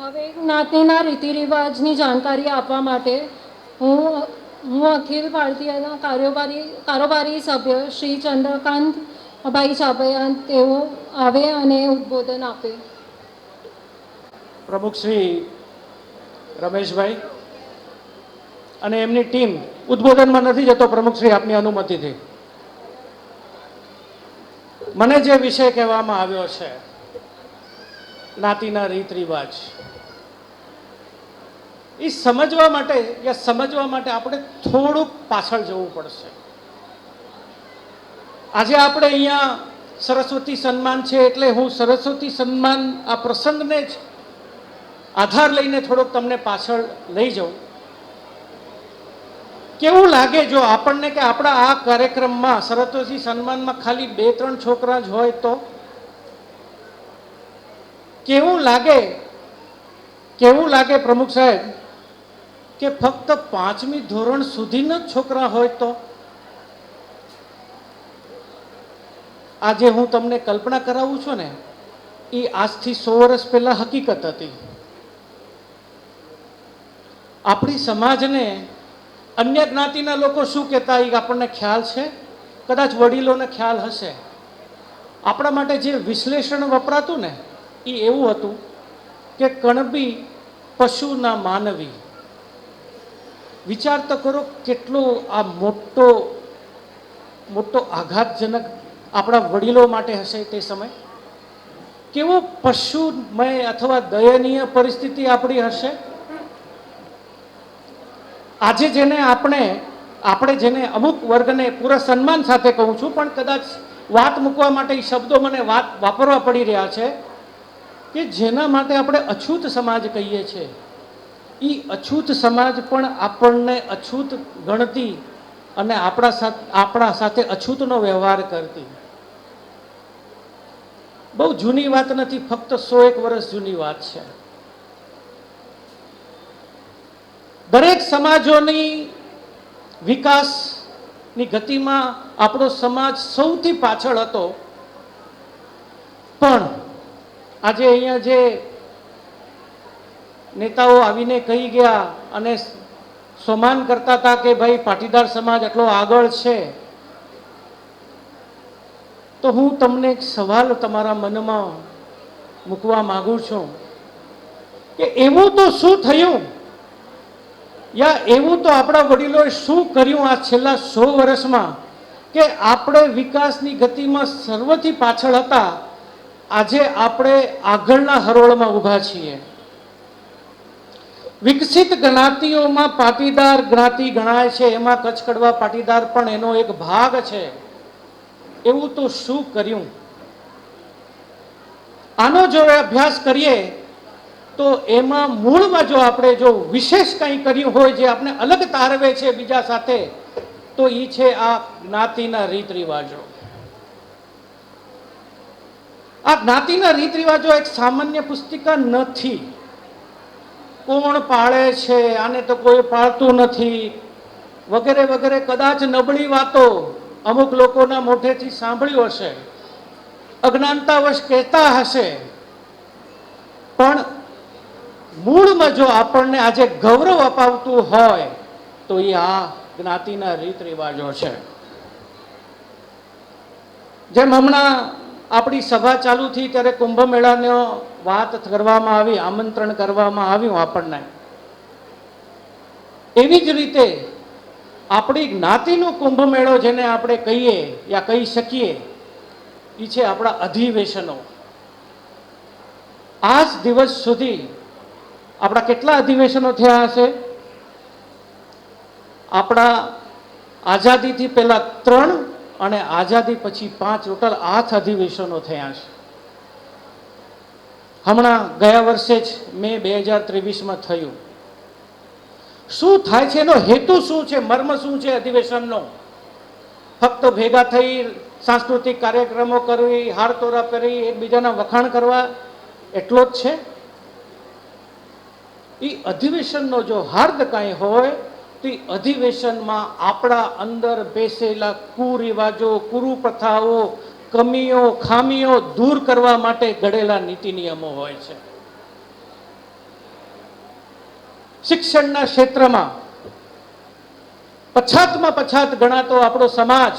હવે જ્ઞાતિના રીતિ રિવાજની જાણકારી આપવા માટે હું હું અખિલ ભારતીયના કારોબારી કારોબારી સભ્ય શ્રી ચંદ્રકાંત ભાઈ ચાબૈયા તેઓ આવે અને ઉદ્બોધન આપે. પ્રમુખ શ્રી રમેશભાઈ અને એમની ટીમ ઉદ્બોધનમાં નથી જતો, પ્રમુખ શ્રી આપની અનુમતિથી. મને જે વિષય કહેવામાં આવ્યો છે જ્ઞાતિના રીત રિવાજ એ સમજવા માટે યા સમજવા માટે આપણે થોડુંક પાછળ જવું પડશે. આજે આપણે અહીંયા સરસ્વતી સન્માન છે એટલે હું સરસ્વતી સન્માન આ પ્રસંગને જ આધાર લઈને થોડોક તમને પાછળ લઈ જાઉં. કેવું લાગે જો આપણને કે આપણા આ કાર્યક્રમમાં સરસ્વતી સન્માનમાં ખાલી બે ત્રણ છોકરા જ હોય તો? કેવું લાગે? કેવું લાગે પ્રમુખ સાહેબ? કે ફક્ત પાંચમી ધોરણ સુધીના છોકરા હોય તો? આજે હું તમને કલ્પના કરાવું છું ને એ આજથી સો વર્ષ પહેલા હકીકત હતી. આપણી સમાજને અન્ય જ્ઞાતિના લોકો શું કહેતા એ આપણને ખ્યાલ છે? કદાચ વડીલોને ખ્યાલ હશે. આપણા માટે જે વિશ્લેષણ વપરાતું ને એ એવું હતું કે કણબી પશુના માનવી. વિચાર તો કરો, કેટલો આ મોટો મોટો આઘાતજનક આપણા વડીલો માટે હશે તે સમય? કેવો પશુમય અથવા દયનીય પરિસ્થિતિ આપણી હશે? આજે જેને આપણે આપણે જેને અમુક વર્ગને પૂરા સન્માન સાથે કહું છું, પણ કદાચ વાત મૂકવા માટે એ શબ્દો મને વાત વાપરવા પડી રહ્યા છે કે જેના માટે આપણે અછૂત સમાજ કહીએ છીએ. એ અછૂત સમાજ પણ આપણને અછૂત ગણતી અને આપણા સાથે આપણા સાથે અછૂતનો વ્યવહાર કરતી. બહુ જૂની વાત નથી, ફક્ત સો એક વર્ષ જૂની વાત છે. દરેક સમાજોની વિકાસની ગતિમાં આપણો સમાજ સૌથી પાછળ હતો. પણ આજે અહીંયા જે નેતાઓ આવીને કહી ગયા અને સમાન કરતા હતા કે ભાઈ પાટીદાર સમાજ એટલો આગળ છે. તો હું તમને એક સવાલ તમારા મનમાં મૂકવા માગું છું કે એવું તો શું થયું? યા એવું તો આપણા વડીલોએ શું કર્યું આ છેલ્લા સો વર્ષમાં કે આપણે વિકાસની ગતિમાં સર્વથી પાછળ હતા? આજે આપણે આગળના હરોળમાં ઊભા છીએ. વિકસિત જ્ઞાતિઓમાં પાટીદાર જ્ઞાતિ ગણાય છે, એમાં કચ્છ કડવા પાટીદાર પણ એનો એક ભાગ છે. એવું તો શું કર્યું? આનો જો અભ્યાસ કરીએ, તો એમાં મૂળમાં જો આપણે જો વિશેષ કંઈ કર્યું હોય જે આપણે અલગ તારવે છે બીજા સાથે, તો એ છે આ જ્ઞાતિના રીત રિવાજો આ જ્ઞાતિના રીત રિવાજો એક સામાન્ય પુસ્તિકા નથી. કોણ પાળે છે, આને તો કોઈ પાળતું નથી. વગેરે વગેરે કદાચ નબળી વાતો અમુક લોકોના મોઢેથી સાંભળ્યું હશે. અજ્ઞાનતાવશ કહેતા હશે. પણ મૂળમાં જો આપણને આજે ગૌરવ અપાવતું હોય, તો એ આ જ્ઞાતિના રીત રિવાજો છે. જેમ હમણાં આપણી સભા ચાલુ થઈ ત્યારે કુંભ મેળાનો વાત કરવામાં આવી, આમંત્રણ કરવામાં આવ્યું આપણને. એવી જ રીતે આપણી જ્ઞાતિનો કુંભ મેળો જેને આપણે કહીએ યા કહી શકીએ એ છે આપણા અધિવેશનો. આ જ દિવસ સુધી આપણા કેટલા અધિવેશનો થયા હશે? આપણા આઝાદીથી પહેલાં ત્રણ અને આઝાદી પછી પાંચ ટોટલ આઠ અધિવેશનો થયા છે. હમણાં ગયા વર્ષે જ મે બે હજાર ત્રેવીસમાં થયું. શું થાય છે? એનો હેતુ શું છે? મર્મ શું છે અધિવેશનનો? ફક્ત ભેગા થઈ સાંસ્કૃતિક કાર્યક્રમો કરવી હારતોરા કરી, એકબીજાના વખાણ કરવા, એટલો જ છે? એ અધિવેશનનો જો હાર્દ કાંઈ હોય તો અધિવેશનમાં આપણા અંદર બેસેલા કુરિવાજો, કુરુપ્રથાઓ, કમીઓ, ખામીઓ દૂર કરવા માટે ઘડેલા નીતિ નિયમો હોય છે. શિક્ષણના ક્ષેત્રમાં પછાતમાં પછાત ગણાતો આપણો સમાજ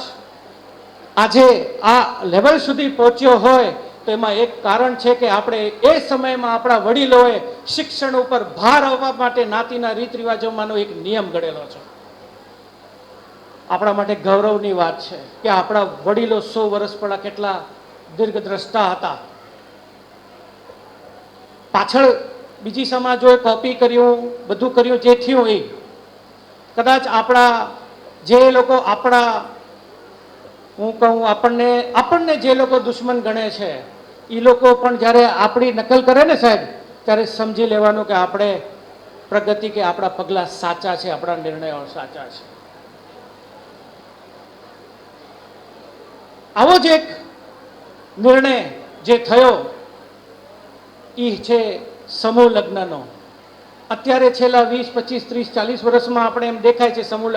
આજે આ લેવલ સુધી પહોંચ્યો હોય તો એમાં એક કારણ છે કે આપણે એ સમયમાં આપણા વડીલોએ શિક્ષણ ઉપર ભાર આવવા માટે નાતીના રીત રિવાજોમાંનો એક નિયમ ઘડેલો છે. આપણા માટે ગૌરવની વાત છે કે આપણા વડીલો સો વર્ષ પહેલા કેટલા દીર્ઘદ્રષ્ટા હતા. પાછળ બીજી સમાજોએ કોપી કર્યું, બધું કર્યું, જે થયું એ. કદાચ આપણા જે લોકો આપણા હું કહું, આપણને આપણને જે લોકો દુશ્મન ગણે છે એ લોકો પણ જ્યારે આપણી નકલ કરે ને સાહેબ, ત્યારે સમજી લેવાનું કે આપણે પ્રગતિ કે આપણા પગલાં સાચા છે, આપણા નિર્ણયો સાચા છે. આવો જ એક નિર્ણય જે થયો એ છે સમૂહ લગ્નનો. અત્યારે છેલ્લા વીસ, પચીસ, ત્રીસ, ચાલીસ વર્ષમાં આપણે એમ દેખાય છે, સમૂહ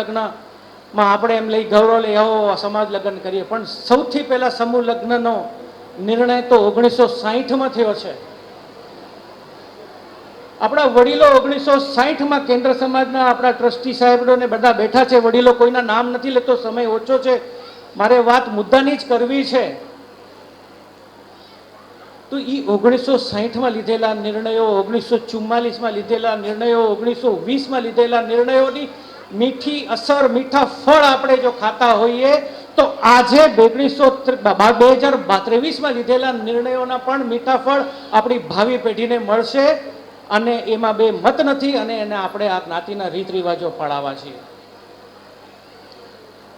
લગ્નમાં આપણે એમ લઈ ગૌરવ લઈ આવો સમાજ લગ્ન કરીએ. પણ સૌથી પહેલા સમૂહ લગ્નનો નિર્ણય તો ઓગણીસો સાહીઠમાં થયો છે. આપણા વડીલો ઓગણીસો સાહીઠમાં કેન્દ્ર સમાજના આપણા ટ્રસ્ટી સાહેબોને બધા બેઠા છે. વડીલો કોઈના નામ નથી લેતો, સમય ઓછો છે. મારે વાત મુદ્દાની જ કરવી છે. તો એ ઓગણીસો સાહીઠમાં લીધેલા નિર્ણયો, ઓગણીસો ચુમ્માલીસમાં લીધેલા નિર્ણયો, ઓગણીસો વીસમાં લીધેલા નિર્ણયોની મીઠી અસર, મીઠા ફળ આપણે જો ખાતા હોઈએ, તો આજે ઓગણીસો બે હજાર ત્રેવીસમાં લીધેલા નિર્ણયોના પણ મીઠા ફળ આપણી ભાવિ પેઢીને મળશે અને એમાં બે મત નથી અને એને આપણે આ જ્ઞાતિના રીત રિવાજો પડાવવા છીએ.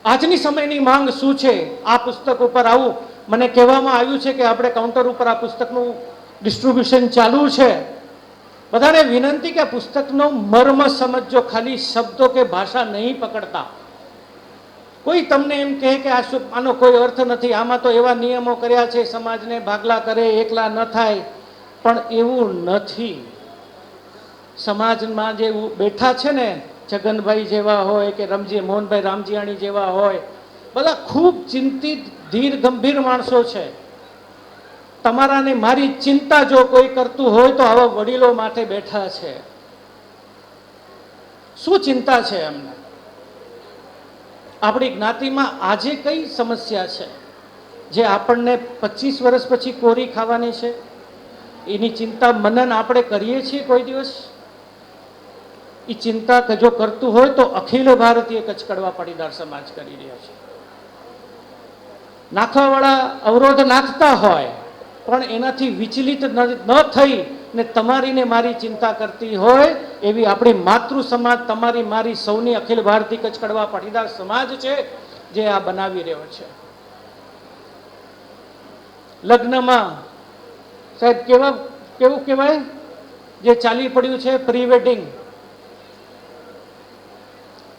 આજની સમયની માંગ શું છે? આ પુસ્તક ઉપર આવું. મને કહેવામાં આવ્યું છે કે આપણે કાઉન્ટર ઉપર આ પુસ્તકનું ડિસ્ટ્રીબ્યુશન ચાલુ છે. બધાને વિનંતી કે પુસ્તકનો મર્મ સમજો ખાલી શબ્દો કે ભાષા નહીં પકડતા. કોઈ તમને એમ કહે કે આ આનો કોઈ અર્થ નથી, આમાં તો એવા નિયમો કર્યા છે, સમાજને ભાગલા કરે, એકલા ન થાય. પણ એવું નથી. સમાજમાં જે બેઠા છે ને છગનભાઈ જેવા હોય કે રમજી, મોહનભાઈ રામજીયાણી જેવા હોય, બધા ખૂબ ચિંતિત, ધીર ગંભીર માણસો છે. તમારા ને મારી ચિંતા જો કોઈ કરતું હોય તો આવા વડીલો માટે બેઠા છે. શું ચિંતા છે એમને? આપણી જ્ઞાતિમાં આજે કઈ સમસ્યા છે? જે આપણને પચીસ વર્ષ પછી કોરી ખાવાની છે? એની ચિંતા મનન આપણે કરીએ છીએ કોઈ દિવસ? એ ચિંતા જો કરતું હોય તો અખિલ ભારતીય કચકડવા પડીદાર સમાજ કરી રહ્યા છે. નાખવાવાળા અવરોધ નાખતા હોય પણ એનાથી વિચલિત ન થઈ ને તમારી ને મારી ચિંતા કરતી હોય એવી આપણી માતૃ સમાજ, તમારી મારી સૌની અખિલ ભારતીય કચકડવા પાટીદાર સમાજ છે જે આ બનાવી રહ્યો છે. લગ્નમાં સાહેબ કેવા કેવું કહેવાય? જે ચાલી પડ્યું છે પ્રી વેડિંગ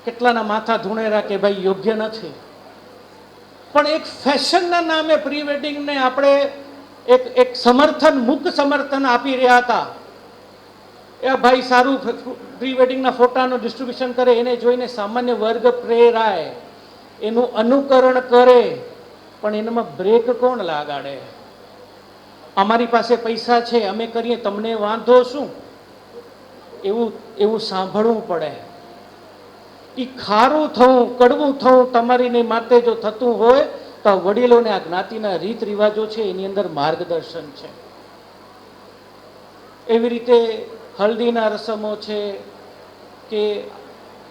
કેટલાના માથા ધૂણેરા કે ભાઈ યોગ્ય નથી. પણ એક ફેશનના નામે પ્રી વેડિંગને આપણે એક એક સમર્થન, મુક્ત સમર્થન આપી રહ્યા હતા. એ ભાઈ સારું પ્રી વેડિંગના ફોટાનું ડિસ્ટ્રીબ્યુશન કરે, એને જોઈને સામાન્ય વર્ગ પ્રેરાય. એનું અનુકરણ કરે, પણ એનામાં બ્રેક કોણ લાગાડે? અમારી પાસે પૈસા છે, અમે કરીએ, તમને વાંધો શું? એવું એવું સાંભળવું પડે. એ ખારું થવું, કડવું થવું તમારીને માટે જો થતું હોય તો આ વડીલોને આ જ્ઞાતિના રીત રિવાજો છે, એની અંદર માર્ગદર્શન છે. એવી રીતે હલ્દીના રસમો છે કે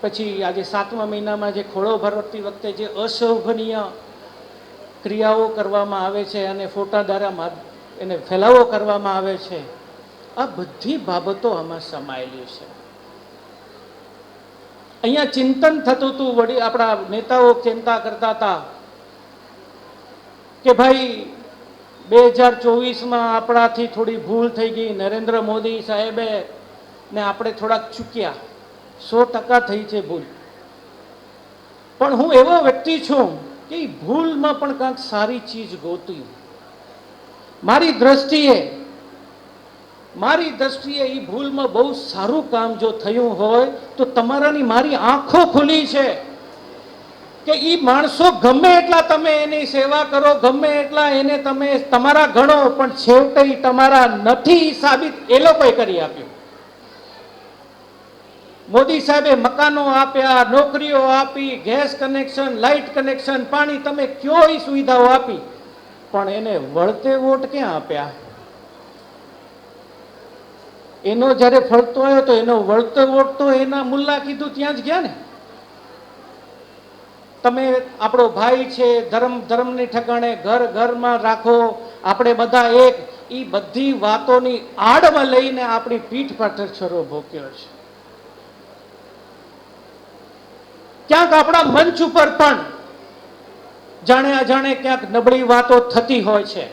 પછી આજે સાતમા મહિનામાં જે ખોળો ભરવતી વખતે જે અશોભનીય ક્રિયાઓ કરવામાં આવે છે અને ફોટા દ્વારા એને ફેલાવો કરવામાં આવે છે, આ બધી બાબતો આમાં સમાયેલી છે. અહીંયા ચિંતન થતું હતું વડી, આપણા નેતાઓ ચિંતા કરતા હતા કે ભાઈ, બે હજાર ચોવીસમાં આપણાથી થોડી ભૂલ થઈ ગઈ. નરેન્દ્ર મોદી સાહેબે ને આપણે થોડાક ચૂક્યા. સો ટકા થઈ છે ભૂલ. પણ હું એવો વ્યક્તિ છું કે ભૂલમાં પણ કાંઈક સારી ચીજ ગોતી મારી દ્રષ્ટિએ મારી દ્રષ્ટિએ એ ભૂલમાં બહુ સારું કામ જો થયું હોય, તો તમારાની મારી આંખો ખુલી છે. કે એ માણસો ગમે એટલા તમે એની સેવા કરો, ગમે એટલા એને તમે તમારા ગણો, પણ છેવટે તમારા નથી સાબિત. એ લોકોએ કરી આપ્યું. મોદી સાહેબે મકાનો આપ્યા, નોકરીઓ આપી, ગેસ કનેક્શન, લાઇટ કનેક્શન, પાણી, તમે કયો એ સુવિધાઓ આપી? પણ એને વળતે વોટ ક્યાં આપ્યા? એનો જ્યારે ફળતો આવ્યો તો એનો વળતો વોટ તો એના મુલ્લા કીધું ત્યાં જ ગયા ને? તમે આપણો ભાઈ છે, ધર્મ, ધર્મની ઠકાણે ઘર, ઘરમાં રાખો, આપણે બધા એક. એ બધી વાતોની આડમાં લઈને આપણી પીઠ પાછળ છરો ભોક્યો છે. ક્યાંક આપણા મંચ ઉપર પણ જાણે અજાણે ક્યાંક નબળી વાતો થતી હોય છે.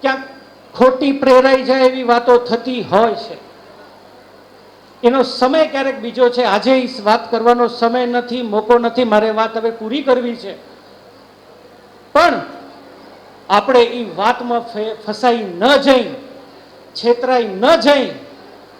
ક્યાંક ખોટી પ્રેરાઈ જાય એવી વાતો થતી હોય છે. એનો સમય ક્યારેક બીજો છે? આજે એ વાત કરવાનો સમય નથી, મોકો નથી, મારે વાત હવે પૂરી કરવી છે. પણ આપણે એ વાતમાં ફસાઈ ન જઈ, છેતરાઈ ન જઈ,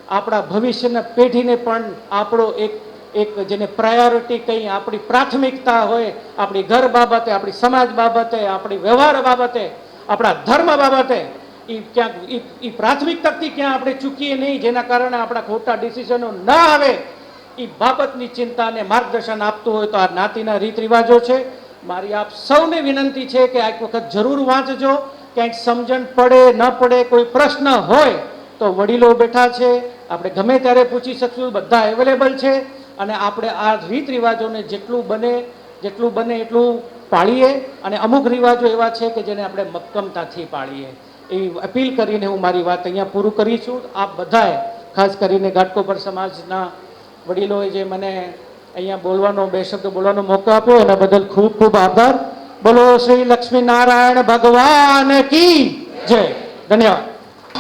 આપણા ભવિષ્યના પેઢીને પણ આપણો એક એક જેને પ્રાયોરિટી કંઈ આપણી પ્રાથમિકતા હોય, આપણી ઘર બાબતે, આપણી સમાજ બાબતે, આપણી વ્યવહાર બાબતે, આપણા ધર્મ બાબતે એ ક્યાંક એ પ્રાથમિક તકતી ક્યાં આપણે ચૂકીએ નહીં, જેના કારણે આપણા ખોટા ડિસિઝનો ન આવે એ બાબતની ચિંતાને માર્ગદર્શન આપતું હોય તો આ જ્ઞાતિના રીત રિવાજો છે. મારી આપ સૌને વિનંતી છે કે એક વખત જરૂર વાંચજો. ક્યાંક સમજણ પડે, ન પડે, કોઈ પ્રશ્ન હોય તો વડીલો બેઠા છે. આપણે ગમે ત્યારે પૂછી શકશું, બધા અવેલેબલ છે. અને આપણે આ રીત રિવાજોને જેટલું બને જેટલું બને એટલું પાળીએ. અને અમુક રિવાજો એવા છે કે જેને આપણે મક્કમતાથી પાળીએ. એવી અપીલ કરીને હું મારી વાત અહીંયા પૂરું કરી છું. આપ બધાએ, ખાસ કરીને ઘાટકોપર સમાજના વડીલોએ જે મને અહીંયા બોલવાનો, બે શબ્દ બોલવાનો મોકો આપ્યો, એના બદલ ખૂબ ખૂબ આભાર. બોલો શ્રી લક્ષ્મી નારાયણ ભગવાન કી જય. ધન્યવાદ.